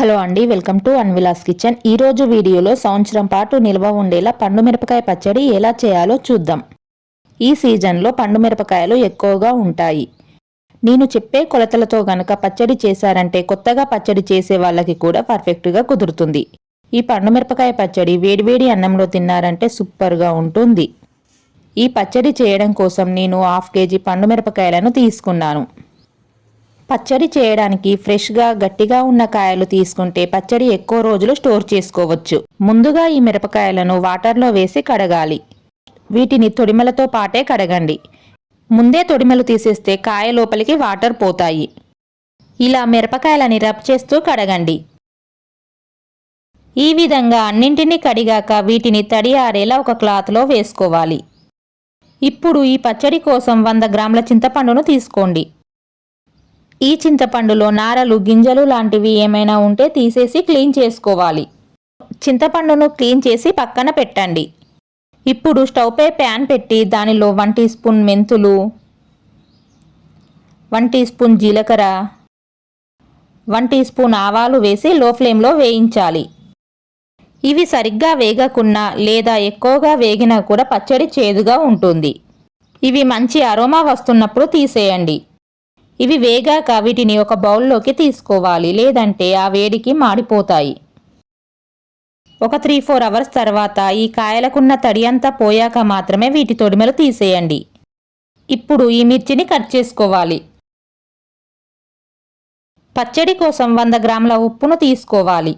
Hello అండి welcome to అన్విలాస్ kitchen. ఈరోజు వీడియోలో సంవత్సరం పాటు నిల్వ ఉండేలా పండు మిరపకాయ పచ్చడి ఎలా చేయాలో చూద్దాం. ఈ సీజన్లో పండు మిరపకాయలు ఎక్కువగా ఉంటాయి. నేను చెప్పే కొలతలతో గనక పచ్చడి చేశారంటే కొత్తగా పచ్చడి చేసే వాళ్ళకి కూడా పర్ఫెక్ట్గా కుదురుతుంది. ఈ పండు మిరపకాయ పచ్చడి వేడివేడి అన్నంలో తిన్నారంటే సూపర్గా ఉంటుంది. ఈ పచ్చడి చేయడం కోసం నేను హాఫ్ కేజీ పండు మిరపకాయలను తీసుకున్నాను. పచ్చడి చేయడానికి ఫ్రెష్గా గట్టిగా ఉన్న కాయలు తీసుకుంటే పచ్చడి ఎక్కువ రోజులు స్టోర్ చేసుకోవచ్చు. ముందుగా ఈ మిరపకాయలను వాటర్లో వేసి కడగాలి. వీటిని తొడిమలతో పాటే కడగండి. ముందే తొడిమలు తీసేస్తే కాయ లోపలికి వాటర్ పోతాయి. ఇలా మిరపకాయలని రబ్ చేస్తూ కడగండి. ఈ విధంగా అన్నింటినీ కడిగాక వీటిని తడి ఆరేలా ఒక క్లాత్లో వేసుకోవాలి. ఇప్పుడు ఈ పచ్చడి కోసం వంద గ్రాముల చింతపండును తీసుకోండి. ఈ చింతపండులో నారలు గింజలు లాంటివి ఏమైనా ఉంటే తీసేసి క్లీన్ చేసుకోవాలి. చింతపండును క్లీన్ చేసి పక్కన పెట్టండి. ఇప్పుడు స్టవ్పై ప్యాన్ పెట్టి దానిలో వన్ టీ స్పూన్ మెంతులు వన్ టీ స్పూన్ జీలకర్ర వన్ టీ స్పూన్ ఆవాలు వేసి లో ఫ్లేమ్లో వేయించాలి. ఇవి సరిగ్గా వేగకున్నా లేదా ఎక్కువగా వేగినా కూడా పచ్చడి చేదుగా ఉంటుంది. ఇవి మంచి అరోమా వస్తున్నప్పుడు తీసేయండి. ఇవి వేగాక వీటిని ఒక బౌల్లోకి తీసుకోవాలి లేదంటే ఆ వేడికి మాడిపోతాయి. ఒక త్రీ ఫోర్ అవర్స్ తర్వాత ఈ కాయలకున్న తడి అంతా పోయాక మాత్రమే వీటి తొడిమెలు తీసేయండి. ఇప్పుడు ఈ మిర్చిని కట్ చేసుకోవాలి. పచ్చడి కోసం వంద గ్రాముల ఉప్పును తీసుకోవాలి.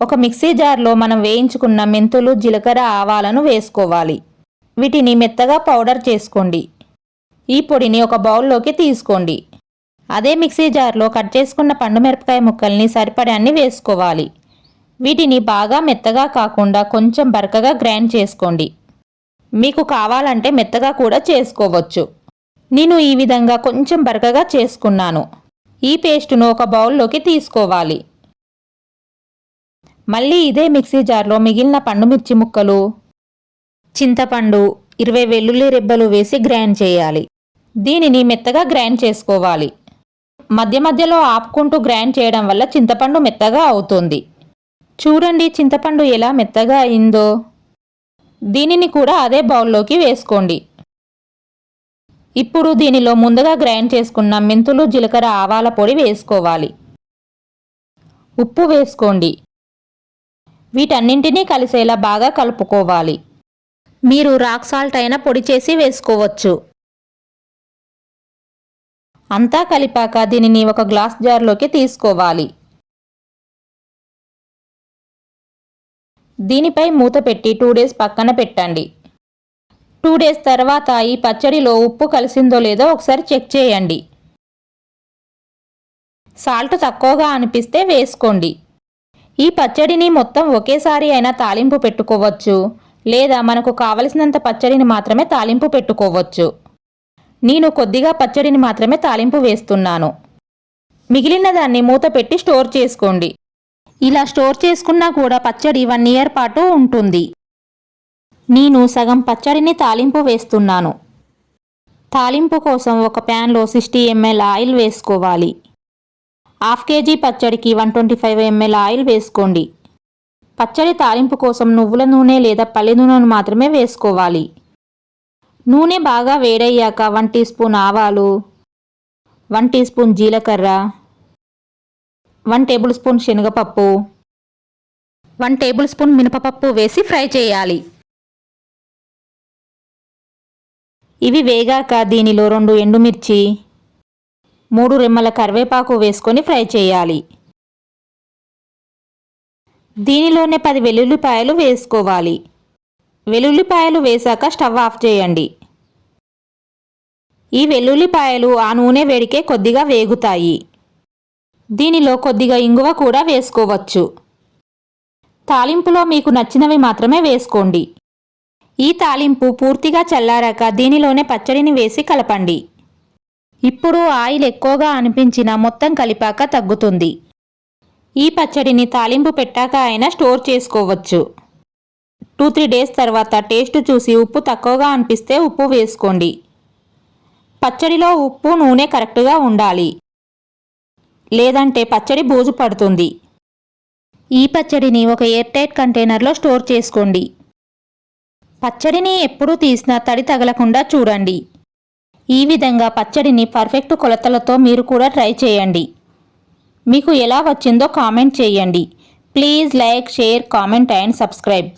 ఒక మిక్సీ జార్లో మనం వేయించుకున్న మెంతులు జీలకర్ర ఆవాలను వేసుకోవాలి. వీటిని మెత్తగా పౌడర్ చేసుకోండి. ఈ పొడిని ఒక బౌల్లోకి తీసుకోండి. అదే మిక్సీ జార్లో కట్ చేసుకున్న పండు మిరపకాయ ముక్కల్ని సరిపడాన్ని వేసుకోవాలి. వీటిని బాగా మెత్తగా కాకుండా కొంచెం బరకగా గ్రైండ్ చేసుకోండి. మీకు కావాలంటే మెత్తగా కూడా చేసుకోవచ్చు. నేను ఈ విధంగా కొంచెం బరకగా చేసుకున్నాను. ఈ పేస్టును ఒక బౌల్లోకి తీసుకోవాలి. మళ్ళీ ఇదే మిక్సీ జార్లో మిగిలిన పండు మిర్చి ముక్కలు చింతపండు ఇరవై వెల్లుల్లి రెబ్బలు వేసి గ్రైండ్ చేయాలి. దీనిని మెత్తగా గ్రైండ్ చేసుకోవాలి. మధ్య మధ్యలో ఆపుకుంటూ గ్రైండ్ చేయడం వల్ల చింతపండు మెత్తగా అవుతుంది. చూడండి చింతపండు ఎలా మెత్తగా అయిందో. దీనిని కూడా అదే బౌల్లోకి వేసుకోండి. ఇప్పుడు దీనిలో ముందుగా గ్రైండ్ చేసుకున్న మెంతులు జీలకర్ర ఆవాల పొడి వేసుకోవాలి. ఉప్పు వేసుకోండి. వీటన్నింటినీ కలిసేలా బాగా కలుపుకోవాలి. మీరు రాక్ సాల్ట్ అయినా పొడి చేసి వేసుకోవచ్చు. అంతా కలిపాక దీనిని ఒక గ్లాస్ జార్లోకి తీసుకోవాలి. దీనిపై మూత పెట్టి టూ డేస్ పక్కన పెట్టండి. టూ డేస్ తర్వాత ఈ పచ్చడిలో ఉప్పు కలిసిందో లేదో ఒకసారి చెక్ చేయండి. సాల్ట్ తక్కువగా అనిపిస్తే వేసుకోండి. ఈ పచ్చడిని మొత్తం ఒకేసారి అయినా తాలింపు పెట్టుకోవచ్చు. లేదా మనకు కావలసినంత పచ్చడిని మాత్రమే తాలింపు పెట్టుకోవచ్చు. నేను కొద్దిగా పచ్చడిని మాత్రమే తాలింపు వేస్తున్నాను. మిగిలిన దాన్ని మూత పెట్టి స్టోర్ చేసుకోండి. ఇలా స్టోర్ చేసుకున్నా కూడా పచ్చడి వన్ ఇయర్ పాటు ఉంటుంది. నేను సగం పచ్చడిని తాలింపు వేస్తున్నాను. తాలింపు కోసం ఒక ప్యాన్లో సిక్స్టీ ఎంఎల్ ఆయిల్ వేసుకోవాలి. హాఫ్ కేజీ పచ్చడికి one twenty five ml oil వేసుకోండి. పచ్చడి తాలింపు కోసం నువ్వుల నూనె లేదా పల్లి నూనెను మాత్రమే వేసుకోవాలి. నూనె బాగా వేడయ్యాక వన్ టీ స్పూన్ ఆవాలు వన్ టీ స్పూన్ జీలకర్ర వన్ టేబుల్ స్పూన్ శనగపప్పు వన్ టేబుల్ స్పూన్ మినపపప్పు వేసి ఫ్రై చేయాలి. ఇవి వేగాక దీనిలో రెండు ఎండుమిర్చి మూడు రెమ్మల కరివేపాకు వేసుకొని ఫ్రై చేయాలి. దీనిలోనే పది వెల్లుల్లిపాయలు వేసుకోవాలి. వెల్లుల్లిపాయలు వేశాక స్టవ్ ఆఫ్ చేయండి. ఈ వెల్లుల్లిపాయలు ఆ నూనె వేడికే కొద్దిగా వేగుతాయి. దీనిలో కొద్దిగా ఇంగువ కూడా వేసుకోవచ్చు. తాలింపులో మీకు నచ్చినవి మాత్రమే వేసుకోండి. ఈ తాలింపు పూర్తిగా చల్లారాక దీనిలోనే పచ్చడిని వేసి కలపండి. ఇప్పుడు ఆయిల్ ఎక్కువగా అనిపించిన మొత్తం కలిపాక తగ్గుతుంది. ఈ పచ్చడిని తాలింపు పెట్టాక అయినా స్టోర్ చేసుకోవచ్చు. టూ త్రీ డేస్ తర్వాత టేస్ట్ చూసి ఉప్పు తక్కువగా అనిపిస్తే ఉప్పు వేసుకోండి. పచ్చడిలో ఉప్పు నూనె కరెక్ట్గా ఉండాలి. లేదంటే పచ్చడి బూజు పడుతుంది. ఈ పచ్చడిని ఒక ఎయిర్ టైట్ కంటైనర్లో స్టోర్ చేసుకోండి. పచ్చడిని ఎప్పుడూ తీసినా తడి తగలకుండా చూడండి. ఈ విధంగా పచ్చడిని పర్ఫెక్ట్ కొలతలతో మీరు కూడా ట్రై చేయండి. మీకు ఎలా వచ్చిందో కామెంట్ చేయండి. Please like share comment and subscribe.